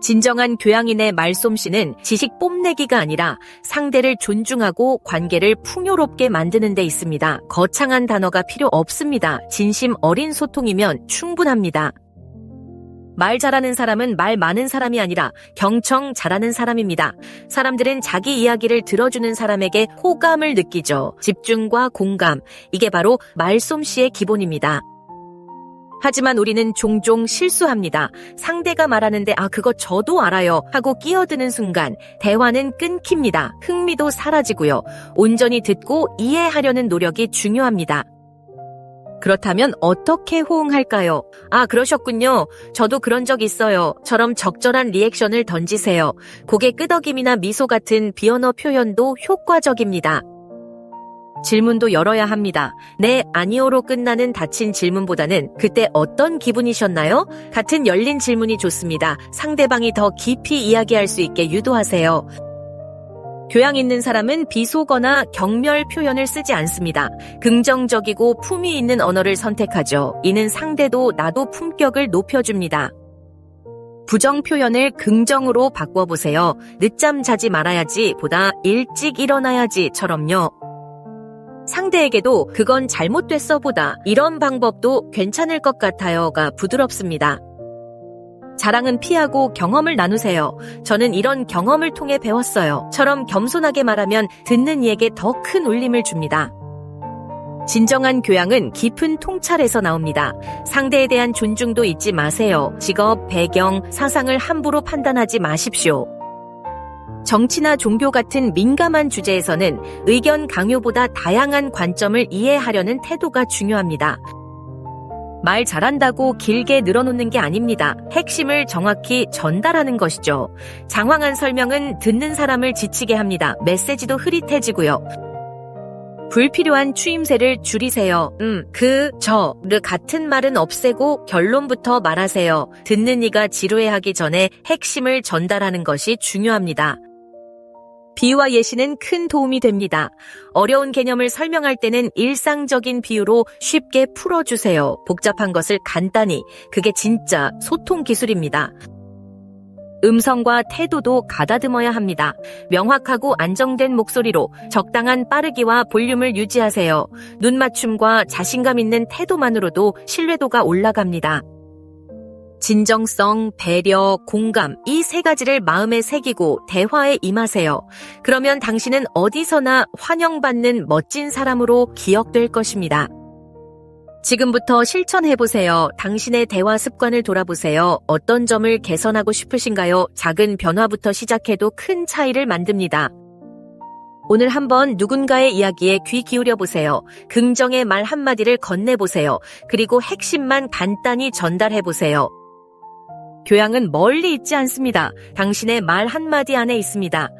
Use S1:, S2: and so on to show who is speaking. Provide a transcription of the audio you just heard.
S1: 진정한 교양인의 말솜씨는 지식 뽐내기가 아니라 상대를 존중하고 관계를 풍요롭게 만드는 데 있습니다. 거창한 단어가 필요 없습니다. 진심 어린 소통이면 충분합니다. 말 잘하는 사람은 말 많은 사람이 아니라 경청 잘하는 사람입니다. 사람들은 자기 이야기를 들어주는 사람에게 호감을 느끼죠. 집중과 공감. 이게 바로 말솜씨의 기본입니다. 하지만 우리는 종종 실수합니다. 상대가 말하는데 아 그거 저도 알아요 하고 끼어드는 순간 대화는 끊깁니다. 흥미도 사라지고요. 온전히 듣고 이해하려는 노력이 중요합니다. 그렇다면 어떻게 호응할까요? 아, 그러셨군요. 저도 그런 적 있어요. 처럼 적절한 리액션을 던지세요. 고개 끄덕임이나 미소 같은 비언어 표현도 효과적입니다. 질문도 열어야 합니다. 네, 아니오로 끝나는 닫힌 질문보다는 그때 어떤 기분이셨나요? 같은 열린 질문이 좋습니다. 상대방이 더 깊이 이야기할 수 있게 유도하세요. 교양 있는 사람은 비속어나 경멸 표현을 쓰지 않습니다. 긍정적이고 품위 있는 언어를 선택하죠. 이는 상대도 나도 품격을 높여줍니다. 부정 표현을 긍정으로 바꿔보세요. 늦잠 자지 말아야지 보다 일찍 일어나야지처럼요. 상대에게도 그건 잘못됐어 보다 이런 방법도 괜찮을 것 같아요가 부드럽습니다. 자랑은 피하고 경험을 나누세요. 저는 이런 경험을 통해 배웠어요. 처럼 겸손하게 말하면 듣는 이에게 더 큰 울림을 줍니다. 진정한 교양은 깊은 통찰에서 나옵니다. 상대에 대한 존중도 잊지 마세요. 직업, 배경, 사상을 함부로 판단하지 마십시오. 정치나 종교 같은 민감한 주제에서는 의견 강요보다 다양한 관점을 이해하려는 태도가 중요합니다. 말 잘한다고 길게 늘어놓는 게 아닙니다. 핵심을 정확히 전달하는 것이죠. 장황한 설명은 듣는 사람을 지치게 합니다. 메시지도 흐릿해지고요. 불필요한 추임새를 줄이세요. 음, 그, 저, 르 같은 말은 없애고 결론부터 말하세요. 듣는 이가 지루해하기 전에 핵심을 전달하는 것이 중요합니다. 비유와 예시는 큰 도움이 됩니다. 어려운 개념을 설명할 때는 일상적인 비유로 쉽게 풀어주세요. 복잡한 것을 간단히. 그게 진짜 소통 기술입니다. 음성과 태도도 가다듬어야 합니다. 명확하고 안정된 목소리로 적당한 빠르기와 볼륨을 유지하세요. 눈 맞춤과 자신감 있는 태도만으로도 신뢰도가 올라갑니다. 진정성, 배려, 공감, 이 세 가지를 마음에 새기고 대화에 임하세요. 그러면 당신은 어디서나 환영받는 멋진 사람으로 기억될 것입니다. 지금부터 실천해보세요. 당신의 대화 습관을 돌아보세요. 어떤 점을 개선하고 싶으신가요? 작은 변화부터 시작해도 큰 차이를 만듭니다. 오늘 한번 누군가의 이야기에 귀 기울여 보세요. 긍정의 말 한마디를 건네보세요. 그리고 핵심만 간단히 전달해 보세요. 교양은 멀리 있지 않습니다. 당신의 말 한마디 안에 있습니다.